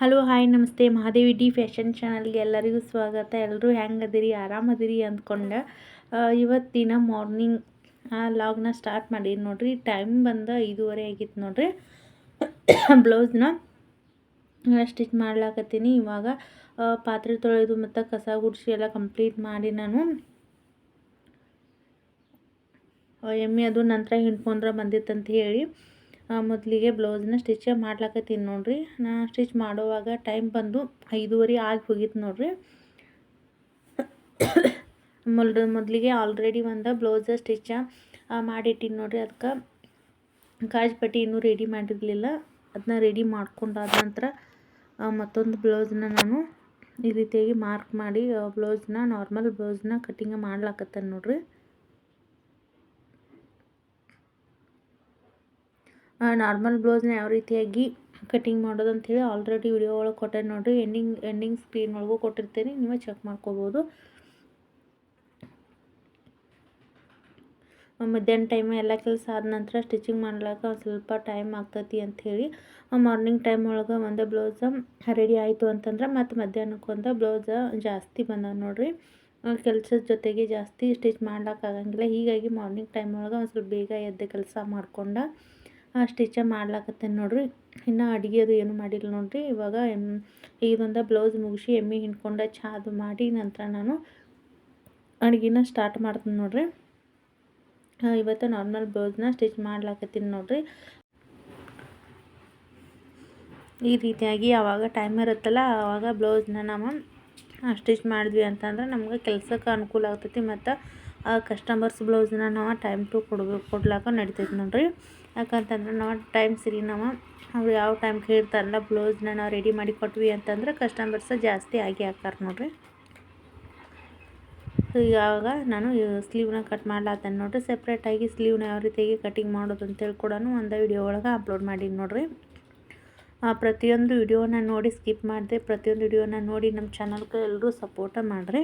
Hello, hi, ನಮಸ್ತೆ. Mahadevi D fashion ಚಾನಲ್ಗೆ ಎಲ್ಲರಿಗೂ ಸ್ವಾಗತ. ಎಲ್ಲರೂ ಹೆಂಗದಿರಿ ಆರಾಮದಿರಿ ಅಂದ್ಕೊಂಡು ಇವತ್ತಿನ ಮಾರ್ನಿಂಗ್ ಲಾಗ್ನ ಸ್ಟಾರ್ಟ್ ಮಾಡಿ ನೋಡಿರಿ. ಟೈಮ್ ಬಂದು ಐದೂವರೆ ಆಗಿತ್ತು ನೋಡಿರಿ. ಬ್ಲೌಸ್ನ ಸ್ಟಿಚ್ ಮಾಡ್ಲಾಕತ್ತೀನಿ. ಇವಾಗ ಪಾತ್ರೆ ತೊಳೆದು ಮತ್ತು ಕಸ ಗುಡಿಸಿ ಎಲ್ಲ ಕಂಪ್ಲೀಟ್ ಮಾಡಿ ನಾನು ಎಮ್ಮೆ ಅದು ನಂತರ ಹಿಂಡ್ಕೊಂಡ್ರೆ ಬಂದಿತ್ತಂತ ಹೇಳಿ ಮೊದಲಿಗೆ ಬ್ಲೌಸ್ನ ಸ್ಟಿಚ್ ಮಾಡ್ಲಾಕತ್ತೀನಿ ನೋಡಿರಿ. ನಾ ಸ್ಟಿಚ್ ಮಾಡುವಾಗ ಟೈಮ್ ಬಂದು ಐದೂವರೆ ಆಗಿ ಹೋಗಿತ್ತು ನೋಡಿರಿ. ಮೊದಲು, ಮೊದಲಿಗೆ ಆಲ್ರೆಡಿ ಒಂದು ಬ್ಲೌಸ್ ಸ್ಟಿಚ್ ಮಾಡಿಟ್ಟಿನಿ ನೋಡಿರಿ. ಅದಕ್ಕೆ ಕಾಜ್ ಪಟ್ಟಿ ಇನ್ನೂ ರೆಡಿ ಮಾಡಿರಲಿಲ್ಲ. ಅದನ್ನ ರೆಡಿ ಮಾಡ್ಕೊಂಡಾದ ನಂತರ ಮತ್ತೊಂದು ಬ್ಲೌಸ್ನ ನಾನು ಈ ರೀತಿಯಾಗಿ ಮಾರ್ಕ್ ಮಾಡಿ ಬ್ಲೌಸ್ನ ನಾರ್ಮಲ್ ಬ್ಲೌಸ್ನ ಕಟ್ಟಿಂಗ್ ಮಾಡ್ಲಾಕತ್ತೇನೆ ನೋಡ್ರಿ. ನಾರ್ಮಲ್ ಬ್ಲೌಸ್ನ ಯಾವ ರೀತಿಯಾಗಿ ಕಟಿಂಗ್ ಮಾಡೋದು ಅಂಥೇಳಿ ಆಲ್ರೆಡಿ ವಿಡಿಯೋ ಒಳಗೆ ಕೊಟ್ಟೆ ನೋಡಿರಿ. ಎಂಡಿಂಗ್ ಎಂಡಿಂಗ್ ಸ್ಕ್ರೀನ್ ಒಳಗೂ ಕೊಟ್ಟಿರ್ತೀನಿ. ನೀವು ಚೆಕ್ ಮಾಡ್ಕೋಬೋದು. ಮಧ್ಯಾಹ್ನ ಟೈಮ್ ಎಲ್ಲ ಕೆಲಸ ಆದ ನಂತರ ಸ್ಟಿಚಿಂಗ್ ಮಾಡ್ಲಾಕ ಒಂದು ಸ್ವಲ್ಪ ಟೈಮ್ ಆಗ್ತೈತಿ ಅಂಥೇಳಿ ಮಾರ್ನಿಂಗ್ ಟೈಮ್ ಒಳಗೆ ಒಂದೇ ಬ್ಲೌಸ್ ರೆಡಿ ಆಯಿತು ಅಂತಂದ್ರೆ ಮತ್ತು ಮಧ್ಯಾಹ್ನಕ್ಕೆ ಒಂದು ಬ್ಲೌಸ್ ಜಾಸ್ತಿ ಬಂದವ ನೋಡಿರಿ. ಕೆಲಸದ ಜೊತೆಗೆ ಜಾಸ್ತಿ ಸ್ಟಿಚ್ ಮಾಡ್ಲಿಕ್ಕಾಗಂಗಿಲ್ಲ ಹೀಗಾಗಿ ಮಾರ್ನಿಂಗ್ ಟೈಮ್ ಒಳಗೆ ಒಂದು ಸ್ವಲ್ಪ ಬೇಗ ಎದ್ದು ಕೆಲಸ ಮಾಡ್ಕೊಂಡು ಸ್ಟಿಚ ಮಾಡ್ಲಾಕತ್ತೇನೆ ನೋಡಿರಿ. ಇನ್ನು ಅಡುಗೆ ಅದು ಏನು ಮಾಡಿಲ್ಲ ನೋಡಿರಿ. ಇವಾಗ ಎಂ ಇದೊಂದು ಬ್ಲೌಸ್ ಮುಗಿಸಿ ಎಮ್ಮೆ ಹಿಂಡ್ಕೊಂಡು ಚಹಾ ಅದು ಮಾಡಿ ನಂತರ ನಾನು ಅಡುಗೆನ ಸ್ಟಾರ್ಟ್ ಮಾಡ್ತೀನಿ ನೋಡಿರಿ. ಇವತ್ತು ನಾರ್ಮಲ್ ಬ್ಲೌಸ್ನ ಸ್ಟಿಚ್ ಮಾಡ್ಲಾಕತ್ತೀನಿ ನೋಡಿರಿ. ಈ ರೀತಿಯಾಗಿ ಯಾವಾಗ ಟೈಮ್ ಇರುತ್ತಲ್ಲ ಆವಾಗ ಬ್ಲೌಸ್ನ ನಾವು ಸ್ಟಿಚ್ ಮಾಡಿದ್ವಿ ಅಂತಂದ್ರೆ ನಮ್ಗೆ ಕೆಲಸಕ್ಕೆ ಅನುಕೂಲ ಆಗ್ತೈತಿ ಮತ್ತು ಕಸ್ಟಮರ್ಸ್ ಬ್ಲೌಸ್ನ ನಾವು ಟೈಮ್ ಟು ಕೊಡ್ಬೇಕು ಕೊಡ್ಲಾಕ ನಡಿತೈತಿ ನೋಡ್ರಿ. ಯಾಕಂತಂದ್ರೆ ನಾವು ಟೈಮ್ ಸರಿ ನಾವು ಅವ್ರು ಯಾವ ಟೈಮ್ ಕೇಳ್ತಾರಲ್ಲ ಬ್ಲೌಸ್ನ ನಾವು ರೆಡಿ ಮಾಡಿ ಕೊಟ್ವಿ ಅಂತಂದ್ರೆ ಕಸ್ಟಮರ್ಸ್ ಜಾಸ್ತಿ ಆಗಿ ಹಾಕ್ತಾರೆ ನೋಡ್ರಿ. ಇವಾಗ ನಾನು ಸ್ಲೀವ್ನ ಕಟ್ ಮಾಡ್ಲಾತೇನೆ ನೋಡ್ರಿ. ಸಪ್ರೇಟಾಗಿ ಸ್ಲೀವ್ನ ಯಾವ ರೀತಿಯಾಗಿ ಕಟಿಂಗ್ ಮಾಡೋದು ಅಂತೇಳಿ ಕೂಡ ಒಂದು ವಿಡಿಯೋ ಒಳಗೆ ಅಪ್ಲೋಡ್ ಮಾಡೀನಿ ನೋಡ್ರಿ. ಪ್ರತಿಯೊಂದು ವಿಡಿಯೋನ ನೋಡಿ ಸ್ಕಿಪ್ ಮಾಡಿದೆ, ಪ್ರತಿಯೊಂದು ವಿಡಿಯೋನ ನೋಡಿ ನಮ್ಮ ಚಾನಲ್ಗೆ ಎಲ್ಲರೂ ಸಪೋರ್ಟ ಮಾಡಿರಿ.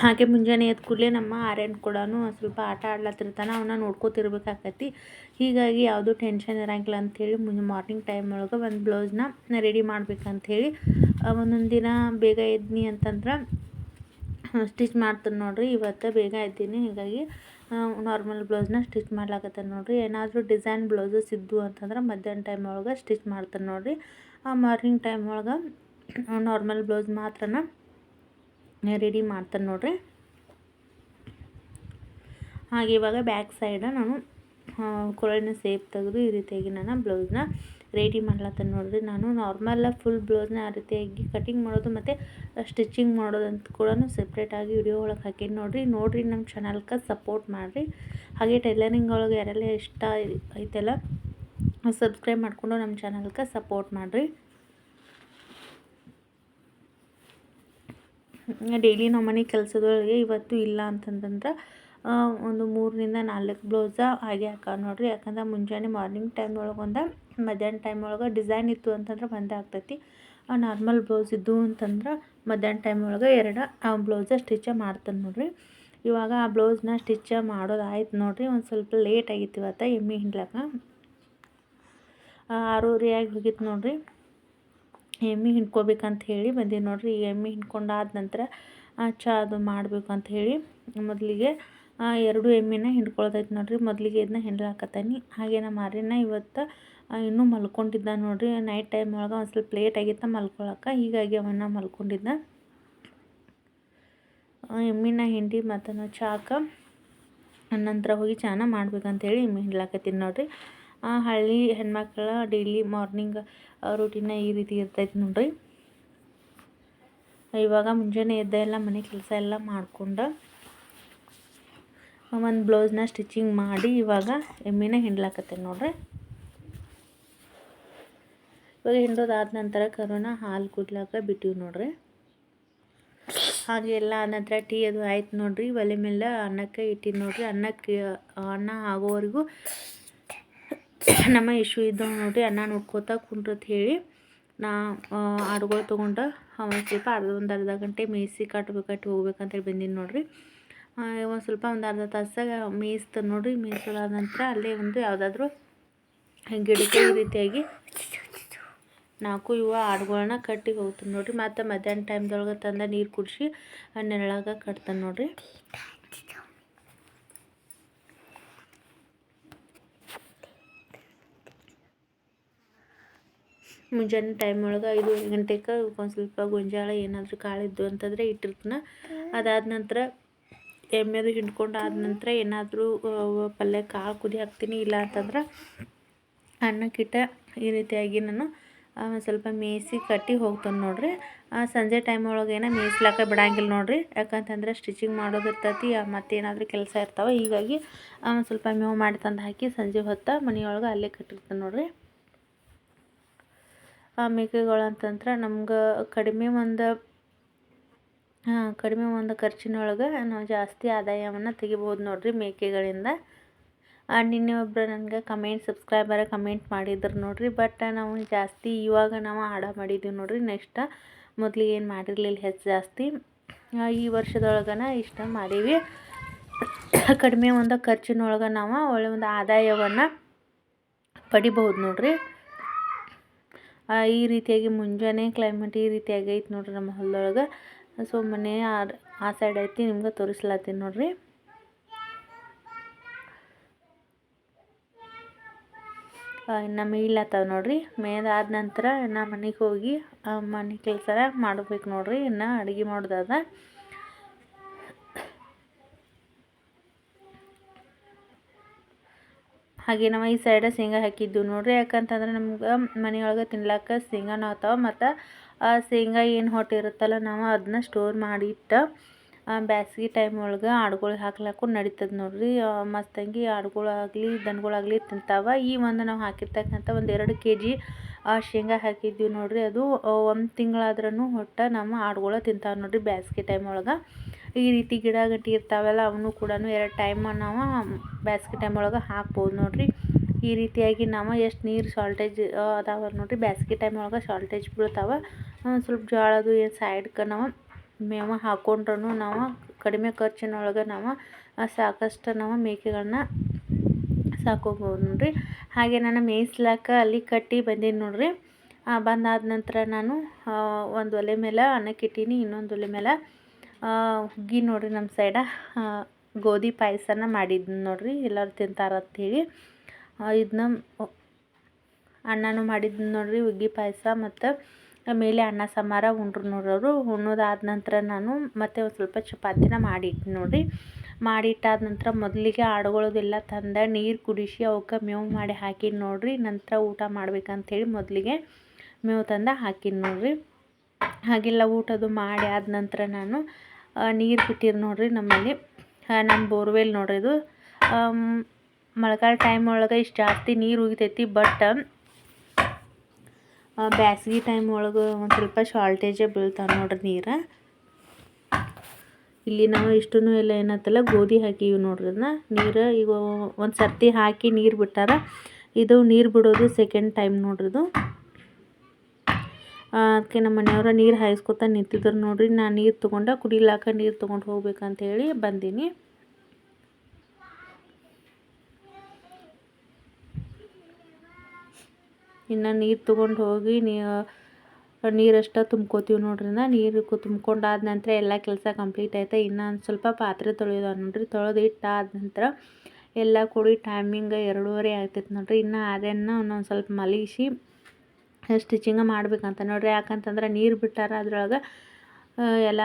ಹಾಗೆ ಮುಂಜಾನೆ ಎದ್ದ ಕೂಡಲೇ ನಮ್ಮ ಆರ್ಯನ್ ಕೂಡ ಸ್ವಲ್ಪ ಆಟ ಆಡ್ಲತ್ತಿರ್ತಾನೆ ಅವನ್ನ ನೋಡ್ಕೋತಿರ್ಬೇಕಾಕತಿ ಹೀಗಾಗಿ ಯಾವುದೂ ಟೆನ್ಷನ್ ಇರೋಂಗಿಲ್ಲ ಅಂಥೇಳಿ ಮುಂಜೆ ಮಾರ್ನಿಂಗ್ ಟೈಮ್ ಒಳಗೆ ಒಂದು ಬ್ಲೌಸ್ನ ರೆಡಿ ಮಾಡ್ಬೇಕಂಥೇಳಿ ಒಂದೊಂದು ದಿನ ಬೇಗ ಎದ್ನಿ ಅಂತಂದ್ರೆ ಸ್ಟಿಚ್ ಮಾಡ್ತೀನಿ ನೋಡಿರಿ, ಇವತ್ತು ಬೇಗ ಎದ್ದೀನಿ, ಹೀಗಾಗಿ ನಾರ್ಮಲ್ ಬ್ಲೌಸ್ನ ಸ್ಟಿಚ್ ಮಾಡ್ಲಾಕತ್ತೇನೆ ನೋಡಿರಿ. ಏನಾದರೂ ಡಿಸೈನ್ ಬ್ಲೌಸಸ್ ಇದ್ದು ಅಂತಂದ್ರೆ ಮಧ್ಯಾಹ್ನ ಟೈಮ್ ಒಳಗೆ ಸ್ಟಿಚ್ ಮಾಡ್ತೀನಿ ನೋಡಿರಿ. ಮಾರ್ನಿಂಗ್ ಟೈಮ್ ಒಳಗೆ ನಾರ್ಮಲ್ ಬ್ಲೌಸ್ ಮಾತ್ರನ ರೆಡಿ ಮಾಡ್ತಾನೆ ನೋಡ್ರಿ. ಹಾಗೆ ಇವಾಗ ಬ್ಯಾಕ್ ಸೈಡ ನಾನು ಕೊರಳಿನ ಸೇಪ್ ತೆಗೆದು ಈ ರೀತಿಯಾಗಿ ನಾನು ಬ್ಲೌಸ್ನ ರೆಡಿ ಮಾಡ್ಲತ್ತೇನೆ ನೋಡ್ರಿ. ನಾನು ನಾರ್ಮಲ್ ಫುಲ್ ಬ್ಲೌಸ್ನ ಆ ರೀತಿಯಾಗಿ ಕಟಿಂಗ್ ಮಾಡೋದು ಮತ್ತು ಸ್ಟಿಚಿಂಗ್ ಮಾಡೋದಂತ ಕೂಡ ಸಪ್ರೇಟಾಗಿ ವಿಡಿಯೋ ಒಳಗೆ ಹಾಕೀನಿ ನೋಡಿರಿ. ನೋಡಿರಿ ನಮ್ಮ ಚಾನಲ್ಗೆ ಸಪೋರ್ಟ್ ಮಾಡಿರಿ. ಹಾಗೆ ಟೈಲರಿಂಗ್ ಒಳಗೆ ಯಾರೆಲ್ಲ ಇಷ್ಟ ಐತೆಲ್ಲ ಸಬ್ಸ್ಕ್ರೈಬ್ ಮಾಡಿಕೊಂಡು ನಮ್ಮ ಚಾನಲ್ಗೆ ಸಪೋರ್ಟ್ ಮಾಡಿರಿ. ಡೈಲಿ ನಮ್ಮ ಮನೆ ಕೆಲಸದೊಳಗೆ ಇವತ್ತು ಇಲ್ಲ ಅಂತಂತಂದ್ರೆ ಒಂದು ಮೂರರಿಂದ ನಾಲ್ಕು ಬ್ಲೌಸ ಹಾಗೆ ಹಾಕ ನೋಡಿರಿ. ಯಾಕಂದ್ರೆ ಮುಂಜಾನೆ ಮಾರ್ನಿಂಗ್ ಟೈಮ್ ಒಳಗೆ ಒಂದು, ಮಧ್ಯಾಹ್ನ ಟೈಮ್ ಒಳಗೆ ಡಿಸೈನ್ ಇತ್ತು ಅಂತಂದ್ರೆ ಒಂದೇ ಆಗ್ತೈತಿ. ನಾರ್ಮಲ್ ಬ್ಲೌಸ್ ಇದ್ದು ಅಂತಂದ್ರೆ ಮಧ್ಯಾಹ್ನ ಟೈಮ್ ಒಳಗೆ ಎರಡು, ಆ ಬ್ಲೌಸ ಸ್ಟಿಚ್ ಮಾಡ್ತಾನೆ ನೋಡಿರಿ. ಇವಾಗ ಆ ಬ್ಲೌಸ್ನ ಸ್ಟಿಚ್ ಮಾಡೋದು ಆಯ್ತು ನೋಡಿರಿ. ಒಂದು ಸ್ವಲ್ಪ ಲೇಟ್ ಆಗಿತ್ತು ಇವತ್ತು, ಎಮ್ಮೆ ಹಿಂಡ್ಲಕ್ಕ. ಆರೂವರೆ ಆಗಿ ಹೋಗಿತ್ತು ನೋಡಿರಿ. ಎಮ್ಮೆ ಹಿಂಡ್ಕೋಬೇಕಂತ ಹೇಳಿ ಬಂದೀವಿ ನೋಡಿರಿ. ಈ ಎಮ್ಮೆ ಹಿಂಡ್ಕೊಂಡಾದ ನಂತರ ಚಾ ಅದು ಮಾಡಬೇಕು ಅಂತ ಹೇಳಿ ಮೊದಲಿಗೆ ಎರಡು ಎಮ್ಮೆನ ಹಿಂಡ್ಕೊಳ್ತೈತೆ ನೋಡಿರಿ. ಮೊದಲಿಗೆ ಇದನ್ನ ಹಿಂಡ್ಲಾಕತ್ತೀನಿ. ಹಾಗೆ ನಮ್ಮ ಮಾರಿನ ಇವತ್ತು ಇನ್ನೂ ಮಲ್ಕೊಂಡಿದ್ದ ನೋಡಿರಿ. ನೈಟ್ ಟೈಮ್ ಒಳಗೆ ಒಂದು ಸ್ವಲ್ಪ ಲೇಟ್ ಆಗಿತ್ತ ಮಲ್ಕೊಳಕ್ಕೆ ಹೀಗಾಗಿ ಅವನ್ನ ಮಲ್ಕೊಂಡಿದ್ದ. ಎಮ್ಮಿನ ಹಿಂಡಿ ಮತ್ತು ನಾವು ಚಾಕ, ನಂತರ ಹೋಗಿ ಚಾನ ಮಾಡ್ಬೇಕಂತೇಳಿ ಎಮ್ಮೆ ಹಿಂಡ್ಲಾಕತ್ತೀನಿ ನೋಡಿರಿ. ಹಳ್ಳಿ ಹೆಣ್ಮಕ್ಳು ಡೈಲಿ ಮಾರ್ನಿಂಗ್ ರೂಟೀನ ಈ ರೀತಿ ಇರ್ತೈತೆ ನೋಡ್ರಿ. ಇವಾಗ ಮುಂಜಾನೆ ಎದ್ದ ಎಲ್ಲ ಮನೆ ಕೆಲಸ ಎಲ್ಲ ಮಾಡ್ಕೊಂಡು ಒಂದು ಬ್ಲೌಸ್ನ ಸ್ಟಿಚಿಂಗ್ ಮಾಡಿ ಇವಾಗ ಎಮ್ಮಿನ ಹಿಂಡ್ಲಾಕತ್ತೇನೆ ನೋಡ್ರಿ. ಇವಾಗ ಹಿಂಡೋದಾದ ನಂತರ ಕರೋನ ಹಾಲು ಕುಡ್ಲಾಕ ಬಿಟ್ಟಿವಿ ನೋಡ್ರಿ. ಹಾಗೆ ಎಲ್ಲ ನಂತರ ಟೀ ಅದು ಆಯ್ತು ನೋಡ್ರಿ. ಒಲೆ ಮೇಲೆ ಅನ್ನಕ್ಕೆ ಇಟ್ಟಿನಿ ನೋಡ್ರಿ. ಅನ್ನಕ್ಕೆ ಅನ್ನ ಆಗೋವರೆಗೂ ನಮ್ಮ ಇಶ್ಯೂ ಇದ್ದವ್ ನೋಡ್ರಿ ಅನ್ನ ನೋಡ್ಕೋತಾ ಕುಂಡ್ರತ್ ಹೇಳಿ, ನಾ ಆಡುಗಳು ತೊಗೊಂಡು ಒಂದು ಸ್ವಲ್ಪ ಅರ್ಧ, ಒಂದು ಅರ್ಧ ಗಂಟೆ ಮೇಯಿಸಿ ಕಟ್ಬೇಕು, ಕಟ್ಟಿ ಹೋಗ್ಬೇಕಂತೇಳಿ ಬಂದೀನಿ ನೋಡ್ರಿ. ಒಂದು ಸ್ವಲ್ಪ ಒಂದು ಅರ್ಧ ತಾಸಾಗ ಮೇಯಿಸ್ತಾರೆ ನೋಡ್ರಿ ಮೇಯಿಸೋದಾದ ನಂತರ ಅಲ್ಲೇ ಒಂದು ಯಾವುದಾದ್ರೂ ಗಿಡಕ್ಕೆ ಈ ರೀತಿಯಾಗಿ ನಾಲ್ಕು ಇವು ಆಡುಗಳನ್ನ ಕಟ್ಟಿ ಹೋಗ್ತಾನೆ ನೋಡ್ರಿ. ಮತ್ತು ಮಧ್ಯಾಹ್ನ ಟೈಮ್ದೊಳಗೆ ತಂದ ನೀರು ಕುಡಿಸಿ ನೆರಳಾಗ ಕಟ್ತಾನೆ ನೋಡ್ರಿ. ಮುಂಜಾನೆ ಟೈಮ್ ಒಳಗೆ ಐದು ಗಂಟೆಗೆ ಒಂದು ಸ್ವಲ್ಪ ಗೊಂಜಾಳ ಏನಾದರೂ ಕಾಳಿದ್ದು ಅಂತಂದರೆ ಇಟ್ಟಿರ್ತೀನಿ. ಅದಾದ ನಂತರ ಎಮ್ಮೆದು ಹಿಂಡ್ಕೊಂಡು ಆದ ನಂತರ ಏನಾದರೂ ಪಲ್ಯ ಕಾಳು ಕುದಿ ಹಾಕ್ತೀನಿ. ಇಲ್ಲ ಅಂತಂದ್ರೆ ಅನ್ನಕ್ಕಿಟ್ಟ ಈ ರೀತಿಯಾಗಿ ನಾನು ಸ್ವಲ್ಪ ಮೇಯಿಸಿ ಕಟ್ಟಿ ಹೋಗ್ತಾನೆ ನೋಡ್ರಿ. ಸಂಜೆ ಟೈಮ್ ಒಳಗೆ ಏನೋ ಮೇಯಿಸ್ಲಾಕ ಬಿಡಂಗಿಲ್ಲ ನೋಡ್ರಿ. ಯಾಕಂತಂದ್ರೆ ಸ್ಟಿಚಿಂಗ್ ಮಾಡೋದು ಇರ್ತೈತಿ ಮತ್ತೇನಾದರೂ ಕೆಲಸ ಇರ್ತಾವೆ. ಹೀಗಾಗಿ ಸ್ವಲ್ಪ ಮೇವು ಮಾಡಿ ತಂದು ಹಾಕಿ ಸಂಜೆ ಹೊತ್ತು ಮನೆಯೊಳಗೆ ಅಲ್ಲೇ ಕಟ್ಟಿರ್ತಾನೆ ನೋಡ್ರಿ. ಮೇಕೆಗಳು ಅಂತಂದ್ರೆ ನಮ್ಗೆ ಕಡಿಮೆ ಒಂದು ಕಡಿಮೆ ಒಂದು ಖರ್ಚಿನೊಳಗೆ ನಾವು ಜಾಸ್ತಿ ಆದಾಯವನ್ನು ತೆಗಿಬೋದು ನೋಡಿರಿ ಮೇಕೆಗಳಿಂದ. ನಿನ್ನೆ ಒಬ್ಬರು ನನಗೆ ಕಮೆಂಟ್ ಸಬ್ಸ್ಕ್ರೈಬರ ಕಮೆಂಟ್ ಮಾಡಿದ್ರು ನೋಡಿರಿ ಬಟ್ ನಾವು ಜಾಸ್ತಿ ಇವಾಗ ನಾವು ಆಡ ಮಾಡಿದ್ದೀವಿ ನೋಡಿರಿ ನೆಕ್ಸ್ಟ್ ಮೊದಲಿಗೆ ಏನು ಮಾಡಿರಲಿಲ್ಲ ಹೆಚ್ಚು ಜಾಸ್ತಿ. ಈ ವರ್ಷದೊಳಗನ ಇಷ್ಟ ಮಾಡೀವಿ. ಕಡಿಮೆ ಒಂದು ಖರ್ಚಿನೊಳಗೆ ನಾವು ಒಳ್ಳೆ ಒಂದು ಆದಾಯವನ್ನು ಪಡಿಬಹುದು ನೋಡಿರಿ. ಈ ರೀತಿಯಾಗಿ ಮುಂಜಾನೆ ಕ್ಲೈಮೇಟ್ ಈ ರೀತಿಯಾಗಿ ಐತೆ ನೋಡ್ರಿ ನಮ್ಮ ಹೊಲದೊಳಗೆ. ಸೊ ಮನೆ ಆ ಸೈಡ್ ಐತಿ, ನಿಮ್ಗೆ ತೋರಿಸ್ಲತ್ತೀನಿ ನೋಡ್ರಿ. ಇನ್ನು ಮೇಯ್ಲತ್ತಾವ ನೋಡ್ರಿ. ಮೇದಾದ ನಂತರ ಇನ್ನು ಮನೆಗೆ ಹೋಗಿ ಮನೆ ಕೆಲಸ ಮಾಡ್ಬೇಕು ನೋಡ್ರಿ. ಇನ್ನು ಅಡುಗೆ ಮಾಡೋದದ ಹಾಗೆ ನಾವು ಈ ಸೈಡ ಶೇಂಗಾ ಹಾಕಿದ್ದು ನೋಡ್ರಿ, ಯಾಕಂತಂದ್ರೆ ನಮ್ಗೆ ಮನೆಯೊಳಗೆ ತಿನ್ಲಾಕ ಶೇಂಗಾನು ಆಗ್ತಾವ ಮತ್ತು ಆ ಶೇಂಗಾ ಏನು ಹೊಟ್ಟಿರುತ್ತಲ್ಲ ನಾವು ಅದನ್ನ ಸ್ಟೋರ್ ಮಾಡಿ ಇಟ್ಟು ಬ್ಯಾಸ್ಗೆ ಟೈಮ್ ಒಳಗೆ ಆಡುಗಳು ಹಾಕ್ಲಾಕು ನಡೀತದೆ ನೋಡ್ರಿ. ಮಸ್ತಂಗಿ ಆಡುಗಳಾಗಲಿ, ದನಗಳಾಗಲಿ ತಿಂತಾವ. ಈ ಒಂದು ನಾವು ಹಾಕಿರ್ತಕ್ಕಂಥ ಒಂದು ಎರಡು ಕೆ ಜಿ ಶೇಂಗಾ ಹಾಕಿದ್ದೀವಿ ನೋಡ್ರಿ. ಅದು ಒಂದು ತಿಂಗಳಾದ್ರೂ ಹೊಟ್ಟೆ ನಮ್ಮ ಆಡುಗಳು ತಿಂತಾವೆ ನೋಡ್ರಿ ಬ್ಯಾಸ್ಗೆ ಟೈಮ್ ಒಳಗೆ. ಈ ರೀತಿ ಗಿಡ ಗಟ್ಟಿ ಇರ್ತಾವಲ್ಲ, ಅವನು ಕೂಡ ಎರಡು ಟೈಮ್ ನಾವು ಬ್ಯಾಸ್ಗೆ ಟೈಮ್ ಒಳಗೆ ಹಾಕ್ಬೋದು ನೋಡಿರಿ. ಈ ರೀತಿಯಾಗಿ ನಾವು ಎಷ್ಟು ನೀರು ಶಾರ್ಟೇಜ್ ಅದಾವ ನೋಡಿರಿ. ಬ್ಯಾಸ್ಗೆ ಟೈಮ್ ಒಳಗೆ ಶಾರ್ಟೇಜ್ ಬೀಳ್ತಾವೆ. ಸ್ವಲ್ಪ ಜೋಳದು ಏನು ಸೈಡ್ಗೆ ನಾವು ಮೇವು ಹಾಕೊಂಡ್ರೂ ನಾವು ಕಡಿಮೆ ಖರ್ಚಿನೊಳಗೆ ನಾವು ಸಾಕಷ್ಟು ನಾವು ಮೇಕೆಗಳನ್ನ ಸಾಕೋಬೋದು ನೋಡಿರಿ. ಹಾಗೆ ನಾನು ಮೇಯಿಸ್ಲಾಕ ಅಲ್ಲಿ ಕಟ್ಟಿ ಬಂದೀನಿ ನೋಡಿರಿ. ಬಂದಾದ ನಂತರ ನಾನು ಒಂದು ಒಲೆ ಮೇಲೆ ಅನ್ನಕ್ಕೆ ಇಟ್ಟೀನಿ ಇನ್ನೊಂದು ಒಲೆ ಮೇಲೆ ಹುಗ್ಗಿ ನೋಡ್ರಿ ನಮ್ಮ ಸೈಡ. ಗೋಧಿ ಪಾಯಸನ ಮಾಡಿದ್ದು ನೋಡ್ರಿ, ಎಲ್ಲರೂ ತಿಂತಾರೆ ಅಂಥೇಳಿ ಇದನ್ನ ಅಣ್ಣನೂ ಮಾಡಿದ್ದು ನೋಡ್ರಿ, ಹುಗ್ಗಿ ಪಾಯಸ ಮತ್ತು ಮೇಲೆ ಅನ್ನ ಸಾಂಬಾರ ಉಂಡ್ರು ನೋಡೋರು ಉಣ್ಣೋದಾದ ನಂತರ ನಾನು ಮತ್ತೆ ಒಂದು ಸ್ವಲ್ಪ ಚಪಾತಿನ ಮಾಡಿಟ್ಟು ನೋಡಿರಿ. ಮಾಡಿಟ್ಟಾದ ನಂತರ ಮೊದಲಿಗೆ ಆಡುಗಳದೆಲ್ಲ ತಂದ ನೀರು ಕುಡಿಸಿ ಅವಕ್ಕೆ ಮೇವು ಮಾಡಿ ಹಾಕಿ ನೋಡಿರಿ. ನಂತರ ಊಟ ಮಾಡ್ಬೇಕಂಥೇಳಿ ಮೊದಲಿಗೆ ಮೇವು ತಂದು ಹಾಕಿನ ನೋಡಿರಿ. ಹಾಗೆಲ್ಲ ಊಟದು ಮಾಡಿ ಆದ ನಂತರ ನಾನು ನೀರು ಬಿಟ್ಟಿರು ನೋಡ್ರಿ ನಮ್ಮಲ್ಲಿ. ನಮ್ಮ ಬೋರ್ವೆಲ್ ನೋಡ್ರಿ ಇದು. ಮಳೆಗಾಲ ಟೈಮ್ ಒಳಗೆ ಇಷ್ಟು ಜಾಸ್ತಿ ನೀರು ಉಗಿತೈತಿ ಬಟ್ ಬ್ಯಾಸ್ಗೆ ಟೈಮ್ ಒಳಗೆ ಒಂದು ಸ್ವಲ್ಪ ಶಾರ್ಟೇಜೇ ಬೀಳ್ತಾವೆ ನೋಡ್ರಿ ನೀರು. ಇಲ್ಲಿ ನಾವು ಇಷ್ಟೂ ಎಲ್ಲ ಏನತ್ತಲ್ಲ ಗೋಧಿ ಹಾಕಿವಿ ನೋಡ್ರಿ ಅದನ್ನ ನೀರು ಈಗ ಒಂದು ಸರ್ತಿ ಹಾಕಿ ನೀರು ಬಿಟ್ಟಾರ, ಇದು ನೀರು ಬಿಡೋದು ಸೆಕೆಂಡ್ ಟೈಮ್ ನೋಡ್ರಿ ಇದು. ಅದಕ್ಕೆ ನಮ್ಮ ಮನೆಯವ್ರ ನೀರು ಹಾಯಿಸ್ಕೊತಾ ನಿಂತಿದ್ರು ನೋಡ್ರಿ. ನಾನು ನೀರು ತೊಗೊಂಡು ಕುಡಿಲಾಕ ನೀರು ತೊಗೊಂಡು ಹೋಗ್ಬೇಕಂತ ಹೇಳಿ ಬಂದೀನಿ. ಇನ್ನು ನೀರು ತೊಗೊಂಡು ಹೋಗಿ ನೀರಷ್ಟ ತುಂಬ್ಕೋತೀವಿ ನೋಡ್ರಿ ನೀರು ತುಂಬ್ಕೊಂಡಾದ ನಂತರ ಎಲ್ಲ ಕೆಲಸ ಕಂಪ್ಲೀಟ್ ಆಯ್ತು. ಇನ್ನು ಸ್ವಲ್ಪ ಪಾತ್ರೆ ತೊಳೆಯೋದು ನೋಡ್ರಿ. ತೊಳೆದು ಇಟ್ಟಾದ ನಂತರ ಎಲ್ಲ ಕೂಡಿ ಟೈಮಿಂಗ್ ಎರಡೂವರೆ ಆಗ್ತೈತೆ ನೋಡ್ರಿ. ಇನ್ನು ಅದನ್ನು ಒಂದೊಂದು ಸ್ವಲ್ಪ ಮಲಗಿಸಿ ಸ್ಟಿಚಿಂಗ ಮಾಡ್ಬೇಕಂತ ನೋಡ್ರಿ. ಯಾಕಂತಂದ್ರೆ ನೀರು ಬಿಟ್ಟಾರ ಅದ್ರೊಳಗೆ ಎಲ್ಲ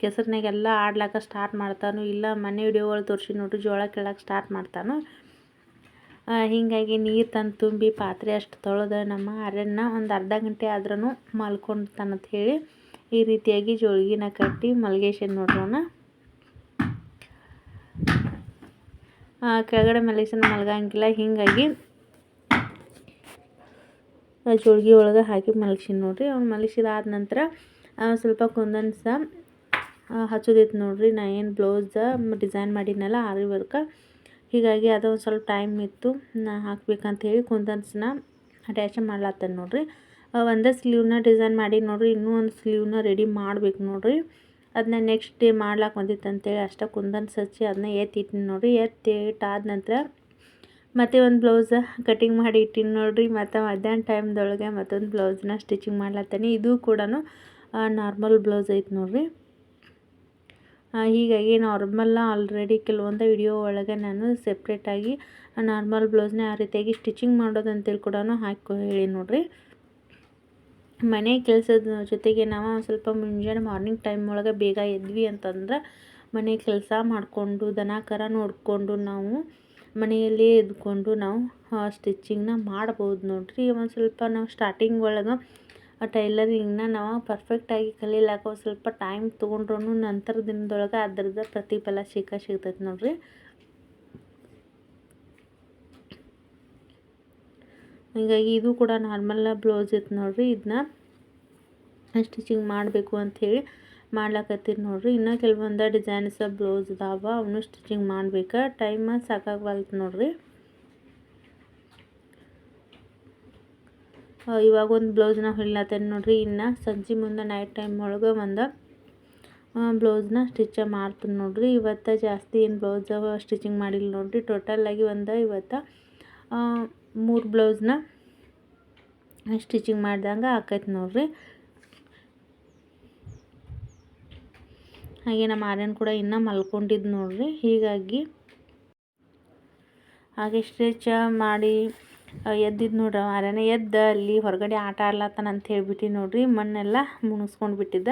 ಕೆಸರಿನಾಗೆಲ್ಲ ಆಡ್ಲಾಕ ಸ್ಟಾರ್ಟ್ ಮಾಡ್ತಾನು. ಇಲ್ಲ ಮನೆ ವಿಡಿಯೋಗಳು ತೋರಿಸಿ ನೋಡ್ರಿ ಜೋಳ ಕೇಳಕ್ಕೆ ಸ್ಟಾರ್ಟ್ ಮಾಡ್ತಾನು. ಹೀಗಾಗಿ ನೀರು ತಂದು ತುಂಬಿ ಪಾತ್ರೆ ಅಷ್ಟು ತೊಳೆದು ನಮ್ಮ ಅರಣ್ಯ ಒಂದು ಅರ್ಧ ಗಂಟೆ ಆದ್ರೂ ಮಲ್ಕೊಂಡ್ತಾನಂತ ಹೇಳಿ ಈ ರೀತಿಯಾಗಿ ಜೋಳಿಗೆನ ಕಟ್ಟಿ ಮಲ್ಗೇಶನ್ ನೋಡ್ರೋಣ ಕೆಳಗಡೆ ಮಲಗೇಶನ್ ಮಲ್ಗಂಗಿಲ್ಲ. ಹೀಗಾಗಿ ಜೋಳಿಗೆ ಒಳಗೆ ಹಾಕಿ ಮಲಗಿಸಿನಿ ನೋಡ್ರಿ. ಅವ್ನು ಮಲಗಿಸಿದಾದ ನಂತರ ಸ್ವಲ್ಪ ಕುಂದನ್ಸ ಹಚ್ಚೋದಿತ್ತು ನೋಡ್ರಿ. ನಾ ಏನು ಬ್ಲೌಸ ಡಿಸೈನ್ ಮಾಡಿದ್ನಲ್ಲ ಆರಿ ವರ್ಕ. ಹೀಗಾಗಿ ಅದು ಒಂದು ಸ್ವಲ್ಪ ಟೈಮ್ ಇತ್ತು. ನಾ ಹಾಕ್ಬೇಕಂತ ಹೇಳಿ ಕುಂದನ್ಸ್ನ ಅಟ್ಯಾಚ್ ಮಾಡ್ಲತ್ತೇನೆ ನೋಡಿರಿ. ಒಂದೇ ಸ್ಲೀವ್ನ ಡಿಸೈನ್ ಮಾಡಿ ನೋಡಿರಿ. ಇನ್ನೂ ಒಂದು ಸ್ಲೀವ್ನ ರೆಡಿ ಮಾಡ್ಬೇಕು ನೋಡಿರಿ. ಅದನ್ನ ನೆಕ್ಸ್ಟ್ ಡೇ ಮಾಡ್ಲಾಕೆ ಬಂದಿತ್ತು ಅಂತೇಳಿ ಅಷ್ಟೇ ಕುಂದನ್ಸ್ ಹಚ್ಚಿ ಅದನ್ನ ಎತ್ತಿಟ್ಟಿನಿ ನೋಡಿರಿ. ಎತ್ತಿಟ್ಟಾದ ನಂತರ ಮತ್ತು ಒಂದು ಬ್ಲೌಸ ಕಟಿಂಗ್ ಮಾಡಿ ಇಟ್ಟಿನಿ ನೋಡಿರಿ, ಮತ್ತು ಮಧ್ಯಾಹ್ನ ಟೈಮ್ದೊಳಗೆ ಮತ್ತೊಂದು ಬ್ಲೌಸ್ನ ಸ್ಟಿಚಿಂಗ್ ಮಾಡ್ಲತ್ತೀನಿ. ಇದು ಕೂಡ ನಾರ್ಮಲ್ ಬ್ಲೌಸ್ ಐತೆ ನೋಡಿರಿ. ಹೀಗಾಗಿ ನಾರ್ಮಲ್ಲ ಆಲ್ರೆಡಿ ಕೆಲವೊಂದು ವಿಡಿಯೋ ಒಳಗೆ ನಾನು ಸೆಪ್ರೇಟಾಗಿ ನಾರ್ಮಲ್ ಬ್ಲೌಸ್ನ ಯಾವ ರೀತಿಯಾಗಿ ಸ್ಟಿಚಿಂಗ್ ಮಾಡೋದಂತೇಳಿ ಕೂಡ ಹಾಕಿ ಹೇಳಿ ನೋಡಿರಿ. ಮನೆ ಕೆಲಸದ ಜೊತೆಗೆ ನಾವು ಸ್ವಲ್ಪ ಮುಂಜಾನೆ ಮಾರ್ನಿಂಗ್ ಟೈಮ್ ಒಳಗೆ ಬೇಗ ಎದ್ವಿ ಅಂತಂದ್ರೆ ಮನೆ ಕೆಲಸ ಮಾಡಿಕೊಂಡು, ದನ ಕರ ನೋಡಿಕೊಂಡು ನಾವು ಮನೆಯಲ್ಲೇ ಇದ್ದುಕೊಂಡು ನಾವು ಸ್ಟಿಚಿಂಗ್ನ ಮಾಡ್ಬೋದು ನೋಡಿರಿ. ಒಂದು ಸ್ವಲ್ಪ ನಾವು ಸ್ಟಾರ್ಟಿಂಗ್ ಒಳಗೆ ಆ ಟೈಲರಿಂಗ್ನ ನಾವು ಪರ್ಫೆಕ್ಟಾಗಿ ಕಲೀಲಾಕ ಒಂದು ಸ್ವಲ್ಪ ಟೈಮ್ ತೊಗೊಂಡ್ರೂ ನಂತರ ದಿನದೊಳಗೆ ಅದ್ರದ್ದು ಪ್ರತಿಫಲ ಸಿಕ್ಕ ಸಿಗ್ತೈತೆ ನೋಡಿರಿ. ಹೀಗಾಗಿ ಇದು ಕೂಡ ನಾರ್ಮಲ್ ಬ್ಲೌಸ್ ಇತ್ತು ನೋಡಿರಿ. ಇದನ್ನ ಸ್ಟಿಚಿಂಗ್ ಮಾಡಬೇಕು ಅಂಥೇಳಿ ಮಾಡ್ಲಕತ್ತೀನಿ ನೋಡ್ರಿ. ಇನ್ನೂ ಕೆಲವೊಂದು ಡಿಸೈನ್ಸ್ ಬ್ಲೌಸ್ ಇದಾವ ಅವನು ಸ್ಟಿಚಿಂಗ್ ಮಾಡ್ಬೇಕು. ಟೈಮ ಸಾಕಾಗವಲ್ತು ನೋಡ್ರಿ. ಇವಾಗ ಒಂದು ಬ್ಲೌಸ್ನ ಹೊಲಿಲತ್ತೇನೆ ನೋಡ್ರಿ. ಇನ್ನು ಸಂಜೆ ಮುಂದೆ ನೈಟ್ ಟೈಮ್ ಒಳಗೆ ಒಂದು ಬ್ಲೌಸ್ನ ಸ್ಟಿಚ್ ಮಾಡ್ತೀನಿ ನೋಡ್ರಿ. ಇವತ್ತು ಜಾಸ್ತಿ ಏನು ಬ್ಲೌಸ್ ಸ್ಟಿಚಿಂಗ್ ಮಾಡಿಲ್ಲ ನೋಡಿರಿ. ಟೋಟಲಾಗಿ ಒಂದು ಇವತ್ತು ಮೂರು ಬ್ಲೌಸ್ನ ಸ್ಟಿಚಿಂಗ್ ಮಾಡ್ದಂಗೆ ಆಕೈತೆ ನೋಡಿರಿ. ಹಾಗೆ ನಮ್ಮ ಆರ್ಯನ್ ಕೂಡ ಇನ್ನೂ ಮಲ್ಕೊಂಡಿದ್ದು ನೋಡ್ರಿ. ಹೀಗಾಗಿ ಹಾಗೆ ಸ್ಟ್ರೆಚ್ ಮಾಡಿ ಎದ್ದಿದ್ದು ನೋಡ್ರಿ ಆರ್ಯನ. ಎದ್ದ ಅಲ್ಲಿ ಹೊರಗಡೆ ಆಟ ಆಡ್ಲತ್ತಾನ ಅಂತ ಹೇಳ್ಬಿಟ್ಟು ನೋಡಿರಿ. ಮಣ್ಣೆಲ್ಲ ಮುಣಿಸ್ಕೊಂಡು ಬಿಟ್ಟಿದ್ದ.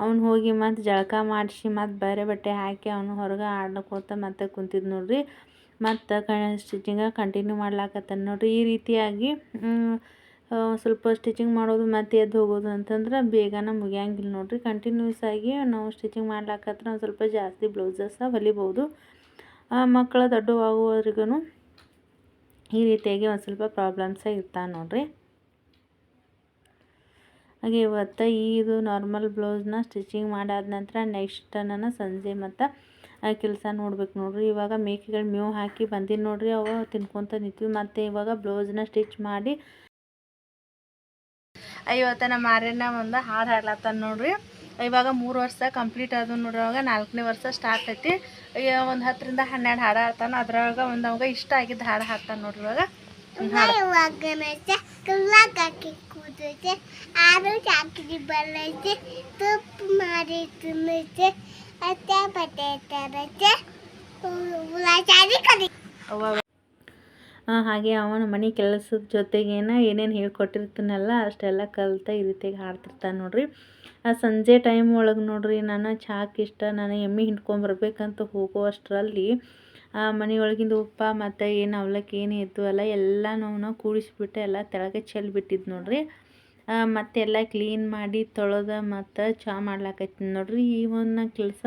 ಅವ್ನು ಹೋಗಿ ಮತ್ತು ಜಳಕ ಮಾಡಿಸಿ, ಮತ್ತು ಬೇರೆ ಬಟ್ಟೆ ಹಾಕಿ ಅವನು ಹೊರಗೆ ಆಡ್ಕೋತ ಮತ್ತೆ ಕುಂತಿದ್ದು ನೋಡ್ರಿ. ಮತ್ತು ಕ ಸ್ಟಿಚಿಂಗ ಕಂಟಿನ್ಯೂ ಮಾಡ್ಲಾಕತ್ತಾನ ನೋಡಿರಿ. ಈ ರೀತಿಯಾಗಿ ಸ್ವಲ್ಪ ಸ್ಟಿಚಿಂಗ್ ಮಾಡೋದು ಮತ್ತು ಎದ್ದು ಹೋಗೋದು ಅಂತಂದ್ರೆ ಬೇಗನೆ ಮುಗಿಯಂಗಿಲ್ಲ ನೋಡಿರಿ. ಕಂಟಿನ್ಯೂಸ್ ಆಗಿ ನಾವು ಸ್ಟಿಚಿಂಗ್ ಮಾಡ್ಲಾಕತ್ರ ಒಂದು ಸ್ವಲ್ಪ ಜಾಸ್ತಿ ಬ್ಲೌಸಸ್ ಹೊಲಿಬೋದು ಮಕ್ಕಳ ದೊಡ್ಡವಾಗುವವರೆಗೂ ಈ ರೀತಿಯಾಗಿ ಒಂದು ಸ್ವಲ್ಪ ಪ್ರಾಬ್ಲಮ್ಸ ಇರ್ತಾವೆ ನೋಡಿರಿ. ಹಾಗೆ ಇವತ್ತು ಇದು ನಾರ್ಮಲ್ ಬ್ಲೌಸ್ನ ಸ್ಟಿಚಿಂಗ್ ಮಾಡಾದ ನಂತರ ನೆಕ್ಸ್ಟ್ ನಾನು ಸಂಜೆ ಮತ್ತು ಕೆಲಸ ನೋಡ್ಬೇಕು ನೋಡಿರಿ. ಇವಾಗ ಮೇಕೆಗಳು ಮೇವು ಹಾಕಿ ಬಂದಿನಿ ನೋಡಿರಿ ಅವ ತಿನ್ಕೊತ ನಿಂತೀವಿ. ಮತ್ತು ಇವಾಗ ಬ್ಲೌಸ್ನ ಸ್ಟಿಚ್ ಮಾಡಿ ಇವತ್ತು ನಮ್ಮ ಆರ್ಯನ ಒಂದು ಹಾಡು ಹಾಡ್ಲತ್ತಾನ ನೋಡ್ರಿ ಇವಾಗ ಮೂರು ವರ್ಷ ಕಂಪ್ಲೀಟ್ ಆದ ನೋಡ್ರಿ ಅವಾಗ ನಾಲ್ಕನೇ ವರ್ಷ ಸ್ಟಾರ್ಟ್ ಐತಿ ಒಂದು ಹತ್ತರಿಂದ ಹನ್ನೆರಡು ಹಾಡು ಹಾಡ್ತಾನೆ ಅದ್ರೊಳಗೆ ಒಂದು ಅವಾಗ ಇಷ್ಟ ಆಗಿದ್ದ ಹಾಡು ಹಾಡ್ತಾನೆ ನೋಡ್ರಿ ಇವಾಗ ತುಪ್ಪ ಕಲಿ ಹಾಗೆ ಅವನು ಮನೆ ಕೆಲಸದ ಜೊತೆಗೇನ ಏನೇನು ಹೇಳ್ಕೊಟ್ಟಿರ್ತಾನಲ್ಲ ಅಷ್ಟೆಲ್ಲ ಕಲ್ತ ಈ ರೀತಿಯಾಗಿ ಹಾಡ್ತಿರ್ತಾನೆ ನೋಡ್ರಿ. ಆ, ಸಂಜೆ ಟೈಮ್ ಒಳಗೆ ನೋಡ್ರಿ ನಾನು ಚಾಕ್ ಇಷ್ಟ, ನಾನು ಎಮ್ಮೆ ಹಿಂಡ್ಕೊಂಬರ್ಬೇಕಂತ ಹೋಗುವಷ್ಟರಲ್ಲಿ, ಆ, ಮನೆಯೊಳಗಿಂದ ಉಪ್ಪ, ಮತ್ತು ಏನು ಅವಲಕ್ಕಿ, ಏನು ಇದ್ದು ಎಲ್ಲ ನಾವು ಕೂಡಿಸ್ಬಿಟ್ಟು ಎಲ್ಲ ತೆಳಗೆ ಚೆಲ್ಬಿಟ್ಟಿದ್ದು ನೋಡ್ರಿ. ಮತ್ತೆಲ್ಲ ಕ್ಲೀನ್ ಮಾಡಿ ತೊಳೆದ ಮತ್ತು ಚಹಾ ಮಾಡ್ಲಾಕೈತಿ ನೋಡ್ರಿ. ಈ ಒಂದು ಕೆಲಸ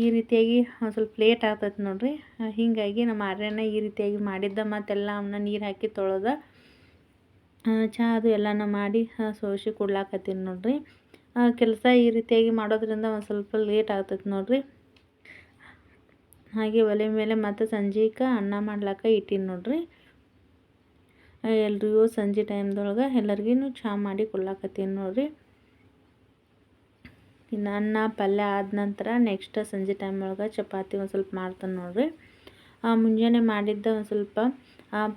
ಈ ರೀತಿಯಾಗಿ ಒಂದು ಸ್ವಲ್ಪ ಲೇಟ್ ಆಗ್ತೈತೆ ನೋಡಿರಿ. ಹೀಗಾಗಿ ನಮ್ಮ ಆರ್ಯನ ಈ ರೀತಿಯಾಗಿ ಮಾಡಿದ್ದ, ಮತ್ತೆಲ್ಲ ಅವನ್ನ ನೀರು ಹಾಕಿ ತೊಳೆದ ಚಹಾ ಅದು ಎಲ್ಲನೂ ಮಾಡಿ ಸೋಸಿ ಕೊಡ್ಲಾಕತ್ತೀನಿ ನೋಡಿರಿ. ಕೆಲಸ ಈ ರೀತಿಯಾಗಿ ಮಾಡೋದ್ರಿಂದ ಒಂದು ಸ್ವಲ್ಪ ಲೇಟ್ ಆಗ್ತೈತೆ ನೋಡಿರಿ. ಹಾಗೆ ಒಲೆ ಮೇಲೆ ಮತ್ತು ಸಂಜೆಗೆ ಅನ್ನ ಮಾಡ್ಲಾಕ ಇಟ್ಟೀನಿ ನೋಡಿರಿ. ಎಲ್ರಿಗೂ ಸಂಜೆ ಟೈಮ್ದೊಳಗೆ ಎಲ್ಲರಿಗೂ ಚಹಾ ಮಾಡಿ ಕೊಡ್ಲಾಕತ್ತೀನಿ ನೋಡಿರಿ. ಇನ್ನು ಅನ್ನ ಪಲ್ಯ ಆದ ನಂತರ ನೆಕ್ಸ್ಟ್ ಸಂಜೆ ಟೈಮ್ ಒಳಗೆ ಚಪಾತಿ ಒಂದು ಸ್ವಲ್ಪ ಮಾಡ್ತಾನೆ ನೋಡಿರಿ. ಮುಂಜಾನೆ ಮಾಡಿದ್ದ ಒಂದು ಸ್ವಲ್ಪ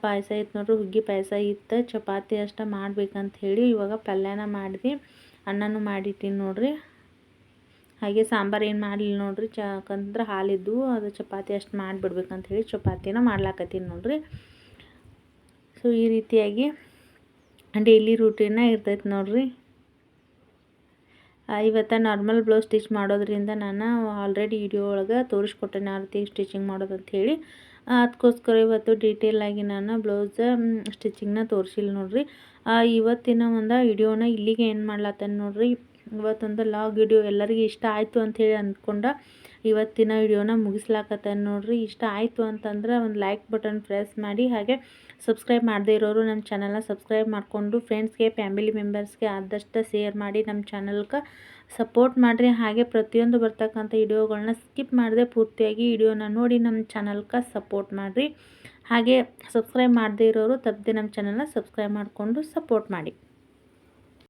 ಪಾಯಸ ಇತ್ತು ನೋಡ್ರಿ, ಹುಗ್ಗಿ ಪಾಯಸ ಇತ್ತು. ಚಪಾತಿ ಅಷ್ಟೇ ಮಾಡ್ಬೇಕಂತ ಹೇಳಿ ಇವಾಗ ಪಲ್ಯನ ಮಾಡಿದ್ವಿ ಅನ್ನನೂ ಮಾಡಿಟ್ಟಿನಿ ನೋಡಿರಿ. ಹಾಗೆ ಸಾಂಬಾರು ಏನು ಮಾಡಲಿಲ್ಲ ನೋಡಿರಿ ಚಕಂದ್ರೆ ಹಾಲಿದ್ದು, ಅದು ಚಪಾತಿ ಅಷ್ಟು ಮಾಡಿಬಿಡ್ಬೇಕಂತ ಹೇಳಿ ಚಪಾತಿನ ಮಾಡ್ಲಾಕತ್ತೀನಿ ನೋಡಿರಿ. ಸೊ ಈ ರೀತಿಯಾಗಿ ಡೈಲಿ ರೂಟೀನ ಇರ್ತೈತೆ ನೋಡಿರಿ. ಇವತ್ತು ನಾರ್ಮಲ್ ಬ್ಲೌಸ್ ಸ್ಟಿಚ್ ಮಾಡೋದ್ರಿಂದ ನಾನು ಆಲ್ರೆಡಿ ವಿಡಿಯೋ ಒಳಗೆ ತೋರಿಸ್ಕೊಟ್ಟೆ ಯಾವ ರೀತಿ ಸ್ಟಿಚಿಂಗ್ ಮಾಡೋದು ಅಂತ ಹೇಳಿ. ಅದಕ್ಕೋಸ್ಕರ ಇವತ್ತು ಡೀಟೇಲಾಗಿ ನಾನು ಬ್ಲೌಸ್ ಸ್ಟಿಚಿಂಗ್ನ ತೋರಿಸಿಲ್ಲ ನೋಡಿರಿ. ಇವತ್ತಿನ ಒಂದು ವಿಡಿಯೋನ ಇಲ್ಲಿಗೆ ಏನು ಮಾಡ್ಲತ್ತೇನೆ ನೋಡಿರಿ. ಇವತ್ತೊಂದು ಲಾಗ್ ವಿಡಿಯೋ ಎಲ್ಲರಿಗೂ ಇಷ್ಟ ಆಯಿತು ಅಂಥೇಳಿ ಅಂದ್ಕೊಂಡ ಇವತ್ತಿನ ವಿಡಿಯೋನ ಮುಗಿಸ್ಲಾಕತ್ತೇನೆ ನೋಡಿರಿ. ಇಷ್ಟ ಆಯಿತು ಅಂತಂದ್ರೆ ಒಂದು ಲೈಕ್ ಬಟನ್ ಪ್ರೆಸ್ ಮಾಡಿ. ಹಾಗೆ ಸಬ್ಸ್ಕ್ರೈಬ್ ಮಾಡದೇ ಇರೋರು ನಮ್ಮ ಚಾನಲ್ನ ಸಬ್ಸ್ಕ್ರೈಬ್ ಮಾಡಿಕೊಂಡು ಫ್ರೆಂಡ್ಸ್ಗೆ ಫ್ಯಾಮಿಲಿ ಮೆಂಬರ್ಸ್ಗೆ ಆದಷ್ಟು ಶೇರ್ ಮಾಡಿ ನಮ್ಮ ಚಾನಲ್ಗೆ ಸಪೋರ್ಟ್ ಮಾಡಿರಿ. ಹಾಗೆ ಪ್ರತಿಯೊಂದು ಬರ್ತಕ್ಕಂಥ ವಿಡಿಯೋಗಳನ್ನ ಸ್ಕಿಪ್ ಮಾಡದೆ ಪೂರ್ತಿಯಾಗಿ ವಿಡಿಯೋನ ನೋಡಿ ನಮ್ಮ ಚಾನಲ್ಗೆ ಸಪೋರ್ಟ್ ಮಾಡಿರಿ. ಹಾಗೆ ಸಬ್ಸ್ಕ್ರೈಬ್ ಮಾಡದೇ ಇರೋರು ತಪ್ಪದೆ ನಮ್ಮ ಚಾನಲ್ನ ಸಬ್ಸ್ಕ್ರೈಬ್ ಮಾಡಿಕೊಂಡು ಸಪೋರ್ಟ್ ಮಾಡಿ.